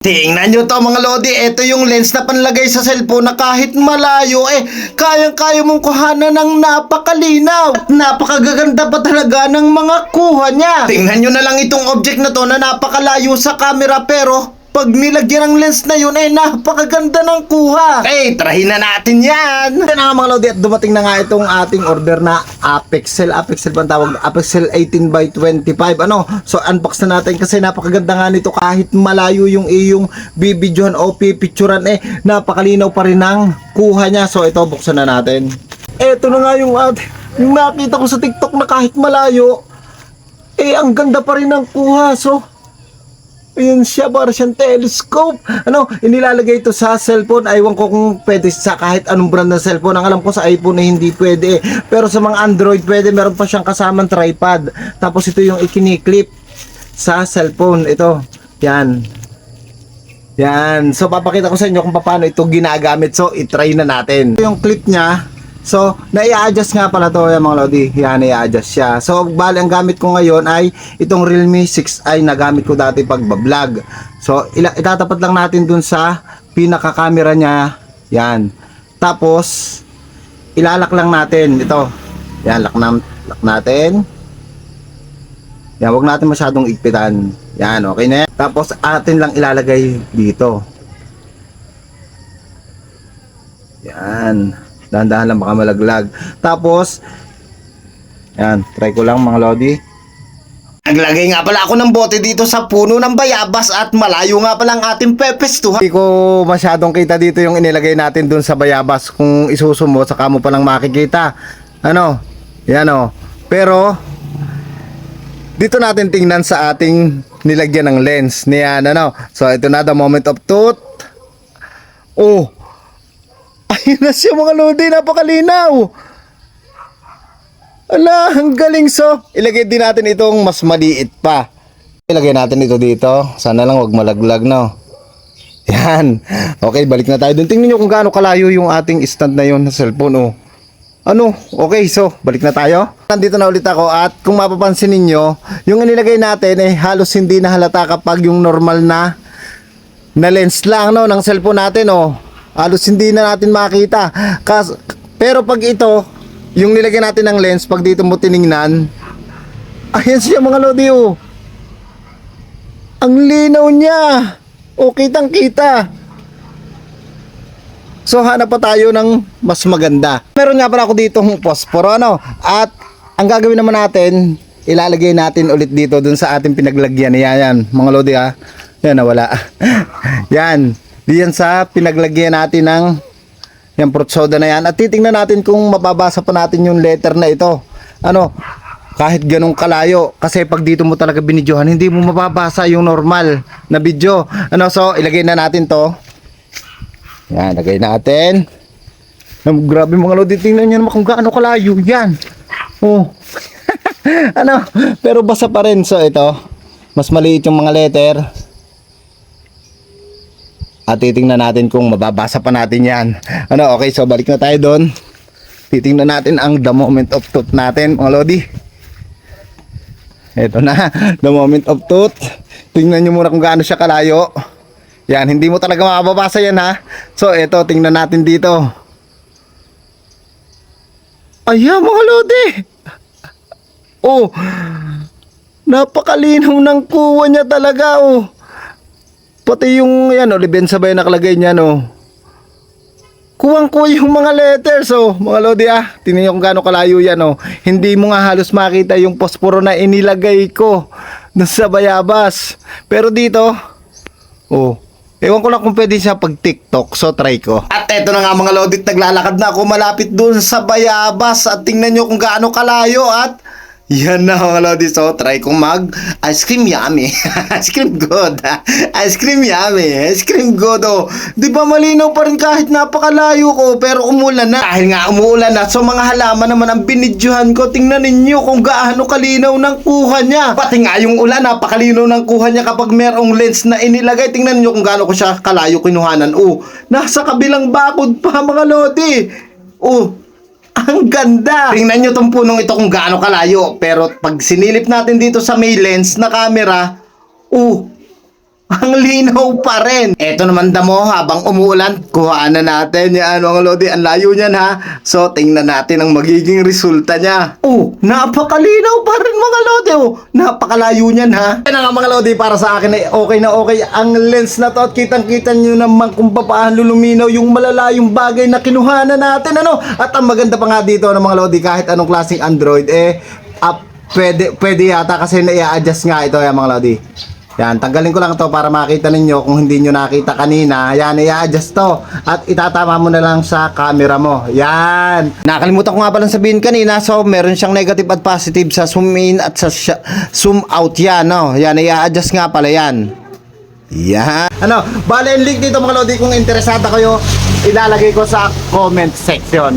Tingnan nyo to mga lodi, ito yung lens na panlagay sa cellphone na kahit malayo eh, kayang-kaya mong kuhanan ng napakalinaw at napakagaganda pa talaga ng mga kuha niya. Tingnan nyo na lang itong object na to na napakalayo sa camera pero pag nilagyan ng lens na yun eh napakaganda ng kuha. Okay, tarahin na natin yan. Ito na nga mga lodi at dumating na nga itong ating order na Apexel. Apexel ba ang tawag? Apexel 18 by 25. Ano? So unbox na natin kasi napakaganda nga nito kahit malayo yung iyong bibidyohan o pipicturan eh napakalinaw pa rin ang kuha niya. So ito buksan na natin. Ito na nga yung ating yung nakita ko sa TikTok na kahit malayo eh ang ganda pa rin ng kuha. So Ayun siya, para siyang telescope. Ano, inilalagay ito sa cellphone. Aywan ko kung pwede sa kahit anong brand ng cellphone. Ang alam ko sa iPhone na hindi pwede. eh. Pero sa mga Android pwede. Meron pa siyang kasamang tripod. Tapos ito yung ikiniklip sa cellphone. Ito. Yan. Yan. So, papakita ko sa inyo kung paano ito ginagamit. So, itry na natin. Yung clip niya. So, na-i-adjust nga pala to yan mga lodi. Yan, i-adjust siya. So, bali ang gamit ko ngayon ay itong Realme 6i na gamit ko dati pag vlog. So, itatapat lang natin dun sa pinaka-camera niya. Yan. Tapos, ilalak lang natin ito. Yan, lock, na, lock natin. Yan, wag natin masyadong igpitan. Yan, okay na yan. Tapos, atin lang ilalagay dito. Yan. Dahan-dahan lang baka malaglag. Tapos, yan, try ko lang mga lodi. Naglagay nga pala ako ng bote dito sa puno ng bayabas at malayo nga pala ang ating pepestuhan. Hindi ko masyadong kita dito yung inilagay natin dun sa bayabas. Kung isusumo, saka mo palang makikita. Ano? Yan o. Pero, dito natin tingnan sa ating nilagyan ng lens. Niyan, ano? So, ito na the moment of truth. Oh, Ayun na siya mga lodi, napakalinaw. Ala, ang galing so. Ilagay din natin itong mas maliit pa. Ilagay natin ito dito. Sana lang wag malaglag, no? Yan. Okay, balik na tayo dun. Tingnan nyo kung gaano kalayo yung ating stand na yun na cellphone, oh. Ano? Okay, so, balik na tayo. Nandito na ulit ako at kung mapapansin ninyo, yung inilagay natin eh halos hindi na halata kapag yung normal na na lens lang no ng cellphone natin oh. Halos hindi na natin makita. Kas pero pag ito, yung nilagyan natin ng lens, pag dito mo tiningnan, ayan siya mga lodi oh. Ang linaw niya. O kitang kita. So hanap pa tayo ng mas maganda. Meron nga pala ako dito ng posporo ano. At ang gagawin naman natin, ilalagay natin ulit dito dun sa ating pinaglagyan. Yan, yan. Mga lodi ha. Yan, nawala. yan. Diyan sa pinaglagyan natin ng yung fruit soda na yan. At titingnan natin kung mababasa pa natin yung letter na ito. Ano, kahit ganong kalayo. Kasi pag dito mo talaga binidyohan, hindi mo mababasa yung normal na video. Ano, so ilagay na natin to. Yan, lagay natin. Um, grabe mga lodi, tingnan nyo naman kung gaano kalayo. Yan. Oh. ano, pero basa pa rin. So ito, mas maliit yung mga letter. At titingnan natin kung mababasa pa natin yan. Ano, okay, so balik na tayo doon. Titingnan natin ang the moment of truth natin, mga lodi. Ito na, the moment of truth. Tingnan nyo muna kung gaano siya kalayo. Yan, hindi mo talaga mababasa yan ha. So, ito, tingnan natin dito. Ayan, mga lodi. Oh, napakalinaw ng kuha niya talaga, oh. Pati yung, yan, oh, liben sabay nakalagay niya, no. Kuwang-kuha yung mga letters, oh. Mga lodi, ah. Tingnan kung gaano kalayo yan, oh. Hindi mo nga halos makita yung posporo na inilagay ko dun sa bayabas. Pero dito, oh, Ewan ko lang kung pwede siya pag TikTok, so try ko. At eto na nga mga lodit, naglalakad na ako malapit dun sa bayabas at tingnan nyo kung gaano kalayo at yan na mga lodit, so try kong mag ice cream yummy. ice cream good. ice cream yummy. Ice cream good oh. Di ba malinaw pa rin kahit napakalayo ko pero umulan na. Dahil nga umuulan na, so mga halaman naman ang binidyohan ko. Tingnan ninyo kung gaano kalinaw ng kuha niya. Pati nga yung ulan, napakalinaw ng kuha niya kapag merong lens na inilagay. Tingnan niyo kung gaano ko siya kalayo kinuhanan. Oh, nasa kabilang bakod pa mga lodi. Oh, ang ganda! Tingnan nyo tong punong ito kung gaano kalayo. Pero pag sinilip natin dito sa may lens na camera, uh, ang linaw pa rin. Eto naman damo, habang umuulan, kuhaan na natin yan mga lodi. Ang layo niyan ha. So, tingnan natin ang magiging resulta niya. Oh, napakalinaw pa rin mga lodi. Oh, napakalayo niyan ha. Yan nga mga lodi, para sa akin ay okay na okay ang lens na to. At kitang-kita nyo naman kung paano luminaw yung malalayong bagay na kinuhanan natin. Ano? At ang maganda pa nga dito ng mga lodi, kahit anong klaseng Android, eh, up, pwede, pwede yata kasi na-i-adjust nga ito yan mga lodi. Yan, tanggalin ko lang to para makita ninyo kung hindi nyo nakita kanina. Yan, i-adjust to. At itatama mo na lang sa camera mo. Yan. Nakalimutan ko nga palang sabihin kanina. So, meron siyang negative at positive sa zoom in at sa zoom out yan. No? Yan, i-adjust nga pala yan. Yan. Ano, bale, link dito mga lodi kung interesado kayo, ilalagay ko sa comment section.